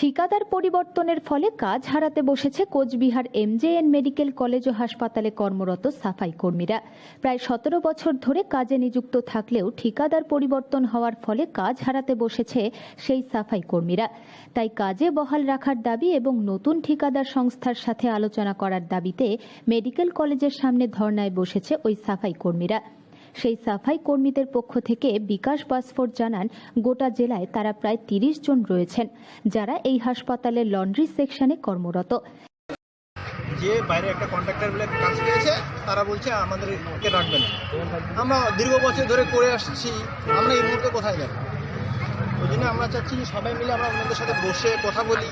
ঠিকাদার পরিবর্তনের ফলে কাজ হারাতে বসেছে কোচবিহার এমজেএন মেডিকেল কলেজ ও হাসপাতালে কর্মরত সাফাই কর্মীরা। প্রায় সতেরো বছর ধরে কাজে নিযুক্ত থাকলেও ঠিকাদার পরিবর্তন হওয়ার ফলে কাজ হারাতে বসেছে সেই সাফাই কর্মীরা। তাই কাজে বহাল রাখার দাবি এবং নতুন ঠিকাদার সংস্থার সাথে আলোচনা করার দাবিতে মেডিকেল কলেজের সামনে ধর্নায় বসেছে ওই সাফাই কর্মীরা। সেই সাফাই কর্মীদের পক্ষ থেকে বিকাশ বাসফোর জানান, গোটা জেলায় তারা প্রায় তিরিশ জন রয়েছেন, যারা এই হাসপাতালের লন্ড্রি সেকশনে কর্মরত। যে বাইরে একটা কন্ট্রাক্টর বলে কাজ পেয়েছে তারা বলছে আমাদেরকে রাখবে আমরা দীর্ঘ বছর ধরে করে আসছি, আমরা এই মুহূর্তে কোথায় যাব? ওই জন্য আমরা চাচ্ছি সবাই মিলে আমরা ওনাদের সাথে বসে কথা বলি।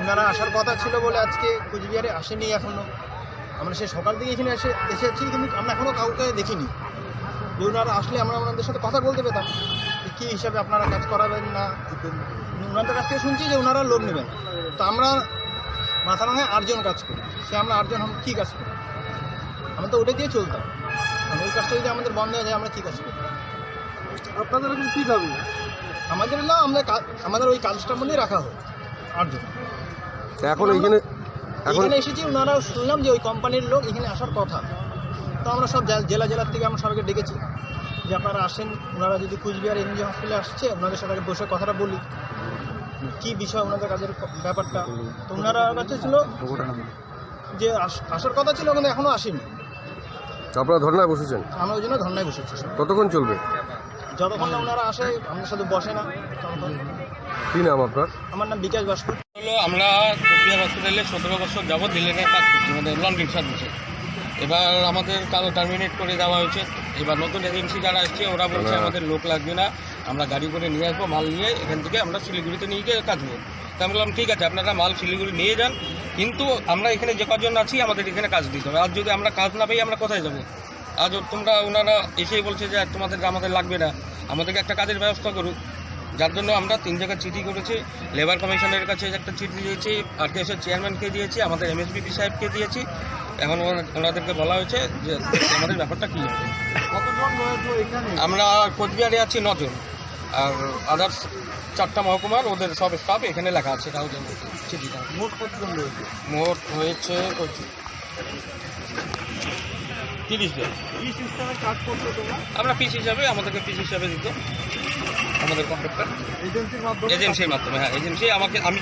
ওনারা আসার কথা ছিল বলে আজকে কুচবিহারে আসেনি এখনও আমরা সে সকাল থেকে এখানে এসে এসেছি, কিন্তু আমরা এখনও কাউকে দেখিনি। যে ওনারা আসলে আমরা ওনাদের সাথে কথা বলতে পেতাম যে কী হিসাবে আপনারা কাজ করাবেন না। ওনাদের কাছ থেকে শুনছি যে ওনারা লোক নেবেন। তো আমরা মাথা ভাঙায় আটজন কাজ করি। সে আমরা আটজন কী কাজ করি? আমরা তো ওটা দিয়ে চলতাম। ওই কাজটা যদি আমাদের বন্ধ হয়ে যায় আমরা কী কাজ করি? আপনাদের এখন কী দাবি? আমাদের না আমরা আমাদের ওই কাজটার মধ্যেই রাখা হয়। আটজন। এখন এইখানে এখন এখানে এসেছি ওনারা শুনলাম যে ওই কোম্পানির লোক এখানে আসার কথা। তো আমরা সব জেলা- জেলা জেলার থেকে আমরা সবাইকে ডেকেছি যে আপনারা আসেন। ওনারা যদি কুচবিহার এমজি হসপিটালে আসছে ওনাদের সাথে বসে কথাটা বলি। কি বিষয় ওনাদের কাজের ব্যাপারটা? তো ওনারা কাছে ছিল যে আস- আসার কথা ছিল কিন্তু এখনও আসেনি। আপনারা ধর্নায় বসেছেন? আমরা ওই জন্য ধর্নায় বসেছি। সব। কতক্ষণ চলবে? যতক্ষণ না ওনারা আসে আমাদের সাথে বসে না ততক্ষণ। কী নাম আপনার? আমার নাম বিকাশ বাসপুর হলো আমরা কোচবিহার হসপিটালে সতেরো বছর যাবৎ দিল্লির কাজ করছি আমাদের লন্ড্রি সার্ভিসে। এবার আমাদের কারও টার্মিনেট করে দেওয়া হয়েছে। এবার নতুন এজেন্সি যারা আসছে ওরা বলছে হ্যাঁ। আমাদের লোক লাগবে না। আমরা গাড়ি করে নিয়ে আসব মাল নিয়ে এখান থেকে আমরা শিলিগুড়িতে নিয়ে গিয়ে কাজ করব। তা আমি বললাম ঠিক আছে আপনারা মাল শিলিগুড়ি নিয়ে যান। কিন্তু আমরা এখানে যে কজন আছি আমাদের এখানে কাজ দিতে হবে। আজ যদি আমরা কাজ না পাই আমরা কোথায় যাব? আজ তোমরা ওনারা এসেই বলছে যে তোমাদের আমাদের লাগবে না। আমাদেরকে একটা কাজের ব্যবস্থা করুক যার জন্য আমরা তিন জায়গায় চিঠি করেছি। লেবার কমিশনের কাছে একটা চিঠি দিয়েছি। আর কে চেয়ারম্যানকে দিয়েছি। আমাদের এমএসবিপি সাহেবকে দিয়েছি। এখন ওনা- ওনাদেরকে বলা হয়েছে যে আমাদের ব্যাপারটা কী হবে। কতজন আমরা কোচবিহারে আছি নজন আর আদার্স চারটা মহকুমার ওদের সব স্টাফ এখানে লেখা আছে কাগজের মধ্যে চিঠিটা মোট কতজন রয়েছে? মোট হয়েছে তিরিশ জন। আমরা পিস হিসাবে আমাদেরকে পিস হিসাবে দিত আমাদের কন্ট্রাক্টর এজেন্সির মাধ্যমে? এজেন্সির মাধ্যমে হ্যাঁ এজেন্সি আমাকে আমি